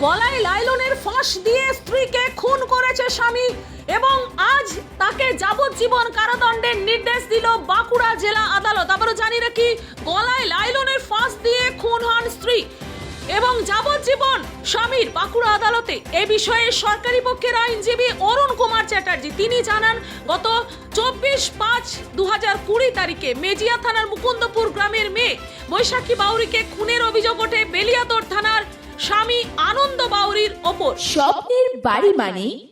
গলায় লাইলনের ফাঁস দিয়ে স্ত্রীকে খুন করেছে স্বামী এবং আজ তাকে যাবজ্জীবন কারাদণ্ডের নির্দেশ দিল বাঁকুড়া জেলা আদালত। আবারও জানি রাখি গলায় লাইলনের ফাঁস দিয়ে খুন হন স্ত্রী এবং যাবজ্জীবন স্বামীর বাঁকুড়া আদালতে। এ বিষয়ে সরকারি পক্ষের আইনজীবী অরুণ কুমার চ্যাটার্জি, তিনি জানান, গত চব্বিশ পাঁচ দু হাজার কুড়ি তারিখে মেজিয়া থানার মুকুন্দপুর গ্রামের মেয়ে বৈশাখী বাউরিকে খুনের অভিযোগ ওঠে বেলিয়াতোড় থানার স্বামী আনন্দ বাউরির ওপর। স্বপ্নের বাড়ি মানে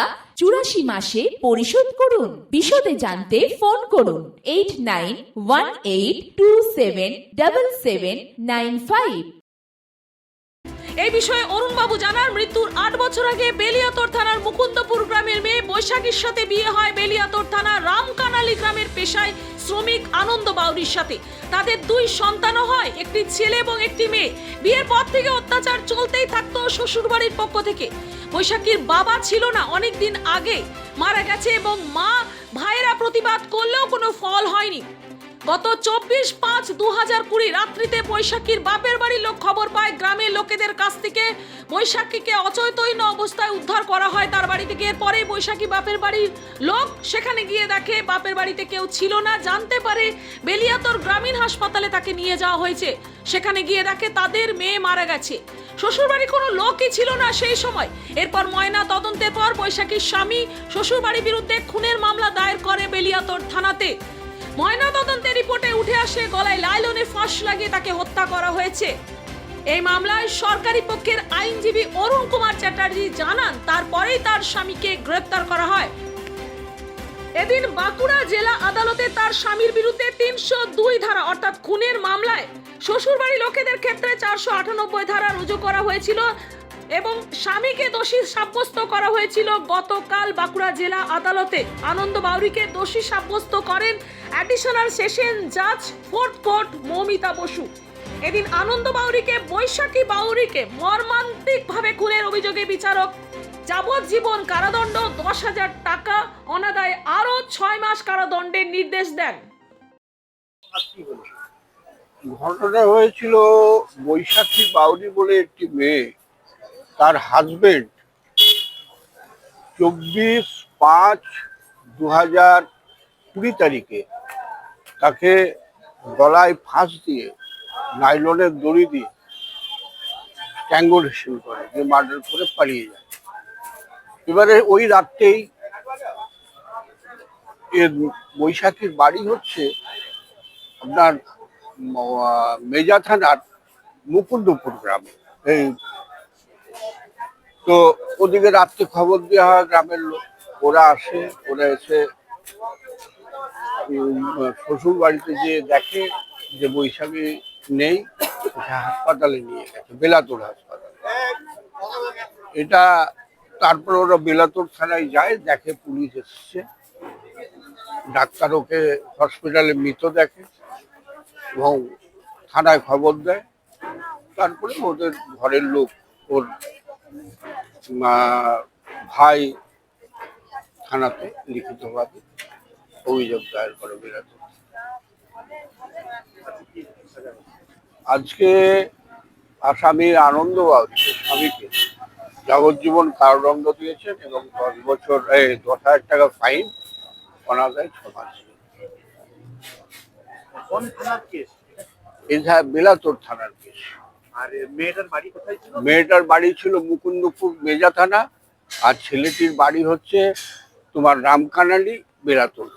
চুরাশি মাসে পরিশোধ করুন। বিশদে জানতে ফোন করুন। Eight nine one eight two seven double seven nine five এই বিষয়ে অরুণবাবু জানান, মৃত্যুর আট বছর আগে বেলিয়াতোড় থানার মুকুন্দপুর গ্রামের মেয়ে বৈশাখীর সাথে বিয়ে হয় বেলিয়াতোড় থানার রামকানালি গ্রামের পেশায় শ্রমিক আনন্দ বাউরির সাথে। তাদের দুই সন্তানও হয়, একটি ছেলে এবং একটি মেয়ে। বিয়ের পর থেকে অত্যাচার চলতেই থাকতো শ্বশুরবাড়ির পক্ষ থেকে। বৈশাখীর বাবা ছিল না অনেক দিন আগে। মারা গেছে এবং মা ভাইয়েরা প্রতিবাদ করলেও কোনো ফল হয়নি। গত চব্বিশ পাঁচ দু হাজার কুড়ি রাত্রিতে বৈশাখীর বাপের বাড়ির লোক খবর পায়, গ্রামের লোকেদের কাছ থেকে বৈশাখীকে অচৈতন্য অবস্থায় উদ্ধার করা হয় তার বাড়ি থেকে। এরপরেই বৈশাখী বাপের বাড়ির লোক সেখানে গিয়ে দেখে বাপের বাড়িতে কেউ ছিল না, জানতে পারে বেলিয়াতর গ্রামীণ হাসপাতালে তাকে নিয়ে যাওয়া হয়েছে। সেখানে গিয়ে দেখে তাদের মেয়ে মারা গেছে। শ্বশুরবাড়ি কোনো লোকই ছিল না সেই সময়। এরপর ময়না তদন্তের পর বৈশাখীর স্বামী শ্বশুরবাড়ির বিরুদ্ধে খুনের মামলা দায়ের করে বেলিয়াতর থানাতে। ময়না তদন্তের রিপোর্টে উঠে আসে গলায় লাইলনে ফাঁস লাগিয়ে তাকে হত্যা করা হয়েছে। এই মামলায় সরকারি পক্ষের আইনজীবী অরুণ কুমার চ্যাটার্জি জানান, তারপরেই তার স্বামীকে গ্রেপ্তার করা হয়। এদিন বাঁকুড়া জেলা আদালতে তার স্বামীর বিরুদ্ধে তিনশো দুই ধারা, অর্থাৎ খুনের মামলায় শ্বশুরবাড়ি লোকেদের ক্ষেত্রে চারশো আটানব্বই ধারা রুজু করা হয়েছিল। এবং স্বামীকে দোষী সাব্যস্ত করা হয়েছিল। গতকাল বাঁকুড়া জেলা আদালতে আনন্দ বাউরিকে দোষী সাব্যস্ত করেন। অ্যাডিশনাল সেশন জাজ ফোর্থ কোর্ট মৌমিতা বসু। এদিন আনন্দ বাউরিকে, বৈশাখী বাউরিকে মর্মান্তিকভাবে খুনের অভিযোগে বিচারক। যাবজ্জীবন কারাদণ্ড দশ হাজার টাকা, অনাদায় আরও ছয় মাস কারাদণ্ডের নির্দেশ দেন। ঘটনা হয়েছিল বৈশাখী বাউরি বলে একটি মেয়ে। তার হাজবেন্ড চব্বিশ পাঁচ দু হাজার কুড়ি তারিখে তাকে গলায় ফাঁস দিয়ে নাইলনের দড়ি দিয়ে ট্যাঙ্গোলেশন করে, যে মার্ডার করে পালিয়ে যায়। এবারে ওই রাত্রেই এর বৈশাখীর বাড়ি হচ্ছে আপনার মেজা থানার মুকুন্দপুর গ্রামে। এই তো ওদিকে রাত্রে খবর দেওয়া হয়, গ্রামের লোক, ওরা আসে, ওরা এসে শ্বশুর বাড়িতে যে দেখে যে বৈশাখী নেই হাসপাতালে নিয়ে গেছে, বেলাতোর হাসপাতালে। এটা তারপর ওরা বেলাতোর থানায় যায়, দেখে পুলিশ এসছে। ডাক্তার ওকে হসপিটালে মৃত দেখে এবং থানায় খবর দেয়। তারপরে ওদের ঘরের লোক ওর ভাই থানাতে লিখিতভাবে অভিযোগ দায়ের করে বেরাতে আজকে আসামির আনন্দ বাউরি স্বামীকে যাবজ্জীবন কারাদণ্ড দিয়েছেন এবং দশ বছর এই দশ হাজার টাকা ফাইন অনাদায় ছ মাস। কোন থানার কেস? বেলাতোর থানার কেস। মেয়েটার বাড়ি ছিল? মুকুন্দপুর মেজা থানা আর ছেলেটির বাড়ি হচ্ছে তোমার রামকানালি বেলাতোর